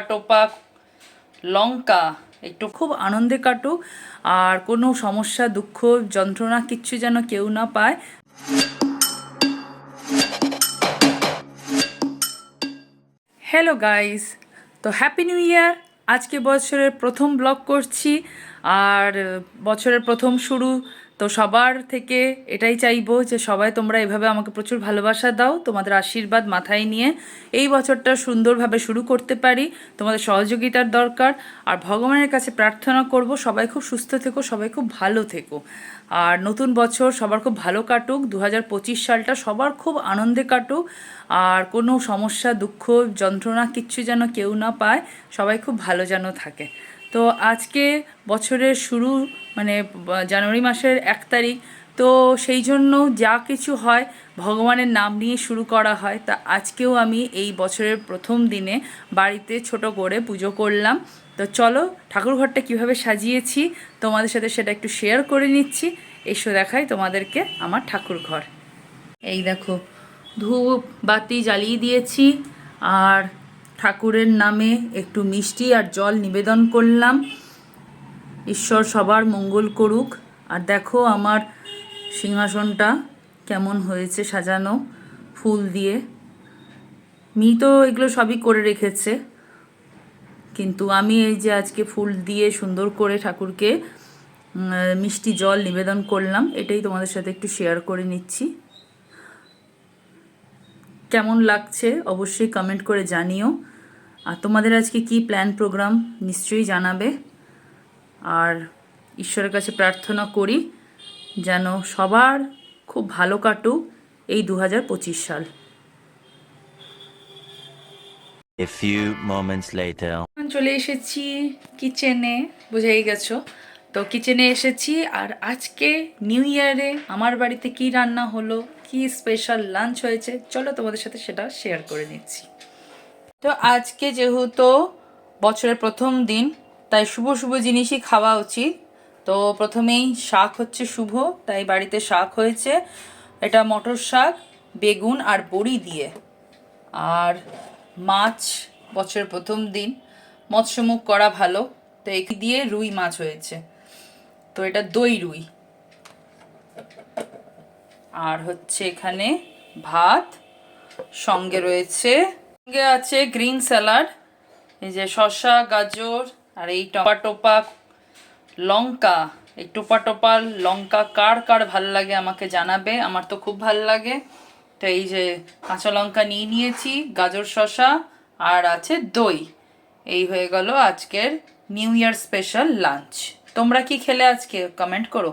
টোপা লঙ্কা, একটু খুব আনন্দে কাটুক, আর কোনো সমস্যা, দুঃখ, যন্ত্রণা কিচ্ছু যেন কেউ না পায়। হ্যালো গাইস তো হ্যাপি নিউ ইয়ার আজকে বছরের প্রথম ব্লগ করছি, আর বছরের প্রথম শুরু তো সবার থেকে এটাই চাইব যে সবাই তোমরা এভাবে আমাকে প্রচুর ভালোবাসা দাও, তোমাদের আশীর্বাদ মাথায় নিয়ে এই বছরটা সুন্দরভাবে শুরু করতে পারি, তোমাদের সহযোগিতার দরকার। আর ভগবানের কাছে প্রার্থনা করব, সবাই খুব সুস্থ থেকো, সবাই খুব ভালো থেকো। আর নতুন বছর সবার খুব ভালো কাটুক দু হাজার পঁচিশ সালটা সবার খুব আনন্দে কাটুক। আর কোনো সমস্যা, দুঃখ, যন্ত্রণা, কিচ্ছু যেন কেউ না পায়, সবাই খুব ভালো যেন থাকে। তো আজকে বছরের শুরু মানে জানুয়ারি মাসের এক তারিখ, তো সেই জন্য যা কিছু হয় ভগবানের নাম নিয়ে শুরু করা হয়। তা আজকেও আমি এই বছরের প্রথম দিনে বাড়িতে ছোট করে পুজো করলাম। তো চলো ঠাকুরঘরটা কীভাবে সাজিয়েছি তোমাদের সাথে সেটা একটু শেয়ার করে নিচ্ছি। এসো দেখাই তোমাদেরকে আমার ঠাকুর ঘর। এই দেখো, ধূপ বাতি জ্বালিয়ে দিয়েছি, আর ঠাকুরের নামে একটু মিষ্টি আর জল নিবেদন করলাম। ঈশ্বর সবার মঙ্গল করুক। আর দেখো আমার সিংহাসনটা কেমন হয়েছে সাজানো ফুল দিয়ে। মি তো এগুলো সবই করে রেখেছে। কিন্তু আমি এই যে আজকে ফুল দিয়ে সুন্দর করে ঠাকুরকে মিষ্টি জল নিবেদন করলাম, এটাই তোমাদের সাথে একটু শেয়ার করে নিচ্ছি। কেমন লাগছে অবশ্যই কমেন্ট করে জানিও। আর তোমাদের আজকে কি প্ল্যান প্রোগ্রাম নিশ্চয়ই জানাবে। আর ঈশ্বরের কাছে প্রার্থনা করি যেন সবার খুব ভালো কাটুক এই দু হাজার পঁচিশ সাল। A few moments later. চলে এসেছি কিচেনে বুঝেই গেছো? তো কিচেনে এসেছি আর আজকে নিউ ইয়ারে আমার বাড়িতে কি রান্না হলো কি স্পেশাল লাঞ্চ হয়েছে চলো তোমাদের সাথে সেটা শেয়ার করে নিচ্ছি। তো আজকে যেহেতু বছরের প্রথম দিন, তাই শুভ শুভ জিনিসই খাওয়া উচিত। তো প্রথমেই শাক হচ্ছে শুভ, তাই বাড়িতে শাক হয়েছে। এটা মটর শাক, বেগুন আর বড়ি দিয়ে। আর মাছ বছরের প্রথম দিন, মৎস্যমুখ করা ভালো, তো এই দিয়ে রুই মাছ হয়েছে। তো এটা দই রুই। আর হচ্ছে এখানে ভাত, সঙ্গে রয়েছে আছে গ্রিন স্যালাড, এই যে শসা, গাজর, আর এই টপা টোপা লঙ্কা। এই টোপা টোপা লঙ্কা কার কার ভালো লাগে আমাকে জানাবে, আমার তো খুব ভালো লাগে। তো এই যে কাঁচা লঙ্কা নিয়ে নিয়েছি, গাজর, শসা, আর আছে দই। এই হয়ে গেল আজকের নিউ ইয়ার স্পেশাল লাঞ্চ। তোমরা কি খেলে আজকে? কমেন্ট করো।